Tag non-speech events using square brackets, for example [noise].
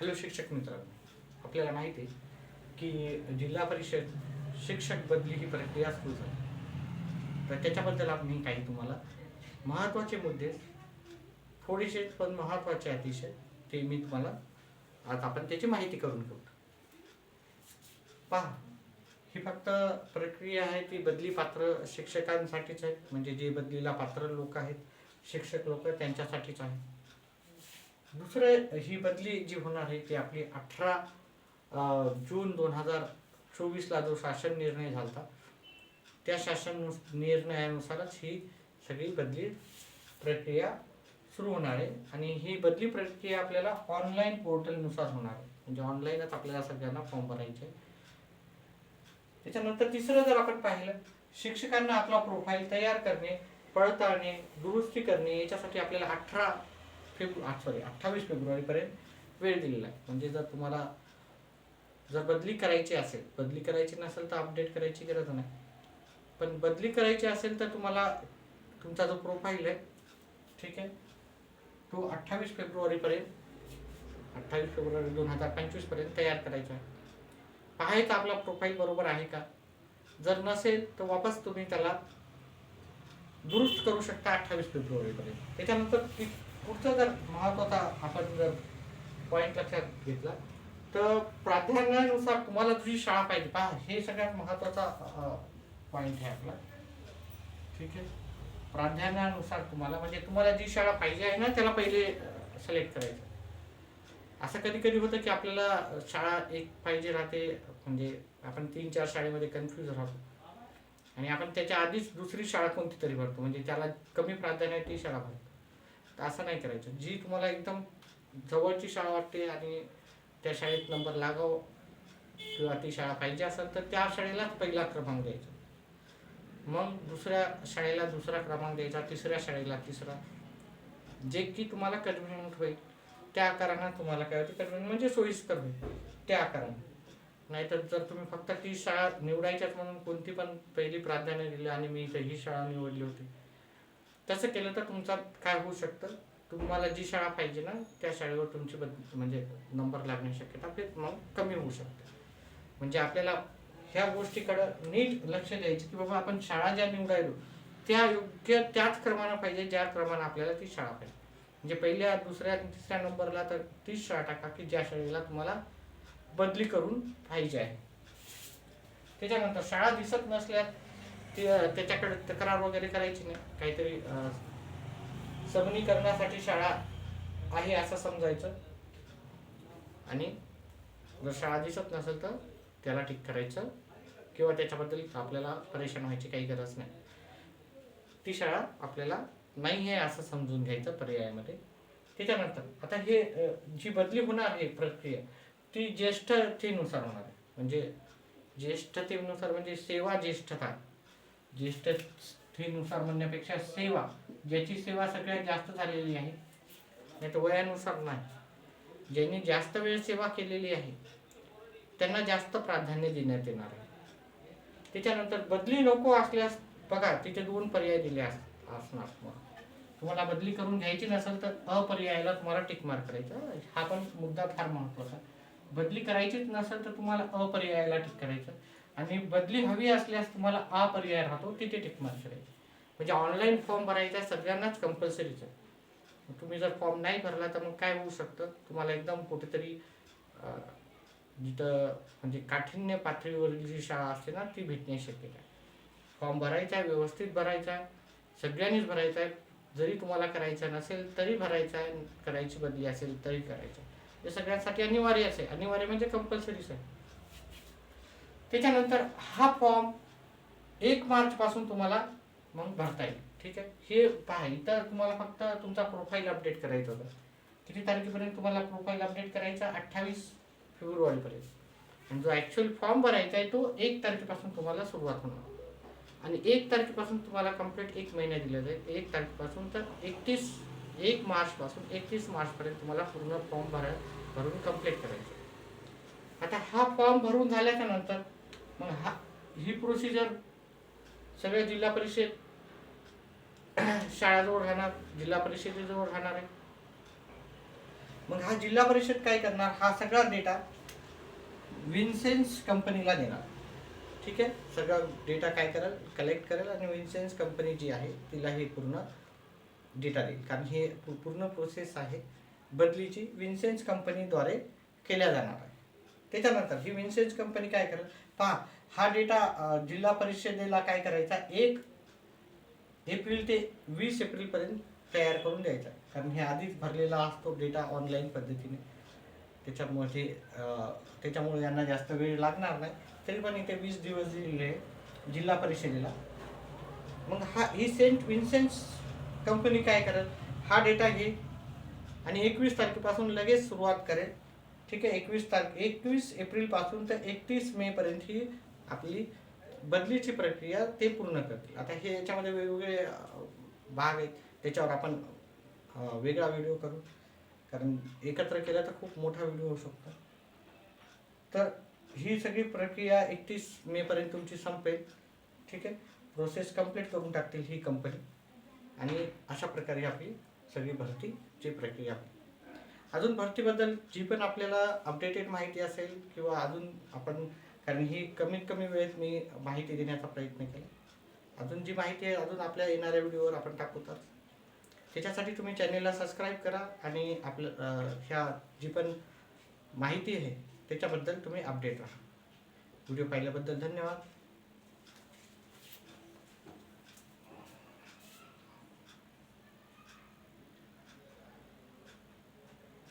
Hello शिक्षक मित्रांनो आपल्याला माहिती आहे की जिल्हा परिषद शिक्षक बदली ही प्रक्रिया सुरू झाली. तर त्याच्याबद्दल आम्ही काही तुम्हाला महत्त्वाचे मुद्दे थोडेसे पण महत्त्वाचे अतिशय ते मी तुम्हाला आज आपण त्याची माहिती करून घेऊ. पहा ही फक्त प्रक्रिया आहे ती बदली पात्र शिक्षकांसाठीच आहे म्हणजे जे बदलीला पात्र लोक आहेत शिक्षक लोक त्यांच्यासाठीच आहे. दुसरं ही बदली जी होणार आहे ती आपली अठरा जून दोन हजार चोवीसला जो शासन निर्णय झाला त्या शासन निर्णयानुसारच ही सगळी बदली प्रक्रिया सुरू होणार आहे. आणि ही बदली प्रक्रिया आपल्याला ऑनलाईन पोर्टलनुसार होणार आहे. म्हणजे ऑनलाईनच आपल्याला सगळ्यांना फॉर्म भरायचे त्याच्यानंतर तिसरं जर आपण पाहिलं शिक्षकांना आपला प्रोफाईल तयार करणे पडताळणे दुरुस्ती करणे याच्यासाठी आपल्याला अठरा फेब्रु सॉरी अठ्ठावीस फेब्रुवारीपर्यंत वेळ दिलेला आहे. म्हणजे जर तुम्हाला जर बदली करायची असेल बदली करायची नसेल तर अपडेट करायची गरज नाही. पण बदली करायची असेल तर तुम्हाला तुमचा जो प्रोफाईल आहे ठीक आहे तो अठ्ठावीस फेब्रुवारीपर्यंत अठ्ठावीस फेब्रुवारी दोन हजार पंचवीसपर्यंत तयार करायचा आहे. पाहायचा आपला प्रोफाईल बरोबर आहे का? जर नसेल तर वापस तुम्ही त्याला दुरुस्त करू शकता अठ्ठावीस फेब्रुवारीपर्यंत. त्याच्यानंतर ती पुढचा जर महत्त्वाचा आपण जर पॉईंट लक्षात घेतला तर प्राधान्यानुसार तुम्हाला तुझी शाळा पाहिजे पहा हे सगळ्यात महत्त्वाचा पॉईंट आहे आपला. ठीक आहे? प्राधान्यानुसार तुम्हाला म्हणजे तुम्हाला जी शाळा पाहिजे आहे ना त्याला पहिले सिलेक्ट करायचं. असं कधी कधी होतं की आपल्याला शाळा एक पाहिजे राहते म्हणजे आपण तीन चार शाळेमध्ये कन्फ्यूज राहतो. आणि आपण त्याच्या आधीच दुसरी शाळा कोणती तरी भरतो म्हणजे त्याला कमी प्राधान्य ती शाळा भरतो. असं नाही करायचं. जी तुम्हाला एकदम जवळची शाळा वाटते आणि त्या शाळेत नंबर लागाव किंवा ती शाळा पाहिजे असेल तर त्या शाळेलाच पहिला क्रमांक द्यायचा. मग दुसऱ्या शाळेला दुसरा क्रमांक द्यायचा तिसऱ्या शाळेला तिसरा. जे की तुम्हाला कन्व्हिनियंट होईल. त्या आकारानं तुम्हाला काय होते कन्व्हिनियंट म्हणजे सोयीस्कर होईल. त्या आकाराने नाहीतर जर तुम्ही फक्त ती शाळा निवडायच्याच म्हणून कोणती पण पहिली प्राधान्य दिली आणि मी इथं ही शाळा निवडली होती. तसं केलं तर तुमचा काय होऊ शकतं? तुम्हाला जी शाळा पाहिजे ना त्या शाळेवर तुमची बद म्हणजे नंबर लागण्याची शक्यता मग कमी होऊ शकते. म्हणजे आपल्याला ह्या गोष्टीकडं नीट लक्ष द्यायचं की बाबा आपण शाळा ज्या निवडायलो त्या योग्य त्याच क्रमानं पाहिजे ज्या क्रमानं आपल्याला ती शाळा पाहिजे. म्हणजे पहिल्या दुसऱ्या तिसऱ्या नंबरला तर तीच शाळा टाका की ज्या शाळेला तुम्हाला बदली करून पाहिजे आहे. त्याच्यानंतर शाळा दिसत नसल्यास ती त्याच्याकडे तक्रार वगैरे करायची नाही. काहीतरी सबनीकरणासाठी शाळा आहे असं समजायचं. आणि जर शाळा दिसत नसेल तर त्याला ठीक करायचं किंवा त्याच्याबद्दल आपल्याला परेशान व्हायची काही गरज नाही. ती शाळा आपल्याला नाही आहे असं समजून घ्यायचं पर्यायामध्ये. त्याच्यानंतर आता हे जी बदली होणार आहे प्रक्रिया ती ज्येष्ठतेनुसार होणार आहे. म्हणजे ज्येष्ठतेनुसार म्हणजे सेवा ज्येष्ठता ज्येष्ठतेनुसार म्हणण्यापेक्षा सेवा ज्याची सेवा सगळ्यात जास्त झालेली आहे नाही तर वयानुसार नाही. ज्यांनी जास्त वेळ सेवा केलेली आहे त्यांना जास्त प्राधान्य देण्यात येणार आहे. त्याच्यानंतर बदली नको असल्यास बघा तिथे दोन पर्याय दिले अस असणार. तुम्हाला तुम्हाला बदली करून घ्यायची नसेल तर अपर्यायाला तुम्हाला टिक मार्क करायचं. हा पण मुद्दा फार महत्त्वाचा. बदली करायचीच नसेल तर तुम्हाला अपर्यायाला टिक करायचं. आणि बदली हवी असल्यास तुम्हाला अपर्याय राहतो तिथे टिक मार्क करायचं. म्हणजे ऑनलाईन फॉर्म भरायचा सगळ्यांनाच कंपल्सरीच आहे. मग तुम्ही जर फॉर्म नाही भरला तर मग काय होऊ शकतं? तुम्हाला एकदम कुठेतरी जिथं म्हणजे काठिण्य पातळीवरील जी शाळा असते ना ती भेटण्याची शक्यता आहे. फॉर्म भरायचा आहे व्यवस्थित भरायचा आहे सगळ्यांनीच भरायचा आहे. जरी तुम्हाला करायचा नसेल तरी भरायचा आहे करायची बदली असेल तरी करायचं आहे. हे सगळ्यांसाठी अनिवार्य असेल अनिवार्य म्हणजे कंपल्सरीच आहे. त्याच्यानंतर हा फॉर्म एक मार्चपासून तुम्हाला मग भरता येईल. ठीक आहे? हे पहा इतर तुम्हाला फक्त तुमचा प्रोफाईल अपडेट करायचा होता. किती तारखेपर्यंत तुम्हाला प्रोफाईल अपडेट करायचा? अठ्ठावीस फेब्रुवारीपर्यंत. आणि जो ॲक्च्युअल फॉर्म भरायचा आहे तो एक तारखेपासून तुम्हाला सुरुवात होणार. आणि एक तारखेपासून तुम्हाला कंप्लीट एक महिना दिला जाईल. एक तारखेपासून तर एकतीस एक मार्चपासून एकतीस मार्चपर्यंत तुम्हाला पूर्ण फॉर्म भरा भरून कंप्लीट करायचं. आता हा फॉर्म भरून झाल्याच्यानंतर मग हा ही प्रोसिजर सगळ्या जिल्हा परिषद [clears throat] शाळाजवळ राहणार जिल्हा परिषदेजवळ राहणार आहे. मग हा जिल्हा परिषद काय करणार? हा सगळा डेटा विन्सेन्स कंपनीला देणार. ठीक आहे? सगळा डेटा काय करेल? कलेक्ट करेल आणि विन्सेन्स कंपनी जी आहे तिला हे पूर्ण डेटा देईल. कारण हे पूर्ण प्रोसेस आहे. बदलीची विन्सेन्स कंपनीद्वारे केल्या जाणार आहे. त्याच्यानंतर ही विन्सेन्स कंपनी काय करेल? पहा हा डेटा जिल्हा परिषदेला काय करायचा? एक एप्रिल ते वीस एप्रिलपर्यंत तयार करून द्यायचा. कारण हे आधीच भरलेला असतो डेटा ऑनलाईन पद्धतीने. त्याच्यामुळे त्याच्यामुळे यांना जास्त वेळ लागणार नाही. तरी पण इथे वीस दिवस दिलेले जिल्हा परिषदेला. मग हा ही सेंट विन्सेंट्स कंपनी काय करेल? हा डेटा घेईल आणि एकवीस तारखेपासून लगेच सुरुवात करेल. ठीक आहे एकवीस तारखे एकवीस एप्रिलपासून तर एकतीस मेपर्यंत ही आपली बदलीची प्रक्रिया ते पूर्ण करतील. आता हे याच्यामध्ये वेगवेगळे भाग आहेत त्याच्यावर आपण वेगळा व्हिडिओ करू. कारण एकत्र केला तर खूप मोठा व्हिडिओ होऊ शकतो. तर ही सगळी प्रक्रिया एकतीस मेपर्यंत तुमची संपेल. ठीक आहे? प्रोसेस कंप्लीट करून टाकतील ही कंपनी आणि अशा प्रकारे आपली सगळी भरतीची प्रक्रिया होईल. अजून भरतीबद्दल जी पण आपल्याला अपडेटेड माहिती असेल किंवा अजून आपण कारण ही कमीत कमी वेळेत मी माहिती देण्याचा प्रयत्न केला. अजून जी माहिती आहे अजून आपल्या येणाऱ्या व्हिडिओवर आपण टाकू तर. त्याच्यासाठी तुम्ही चॅनेलला सबस्क्राईब करा आणि आपलं ह्या जी पण माहिती आहे त्याच्याबद्दल तुम्ही अपडेट राहा. व्हिडिओ पाहिल्याबद्दल धन्यवाद.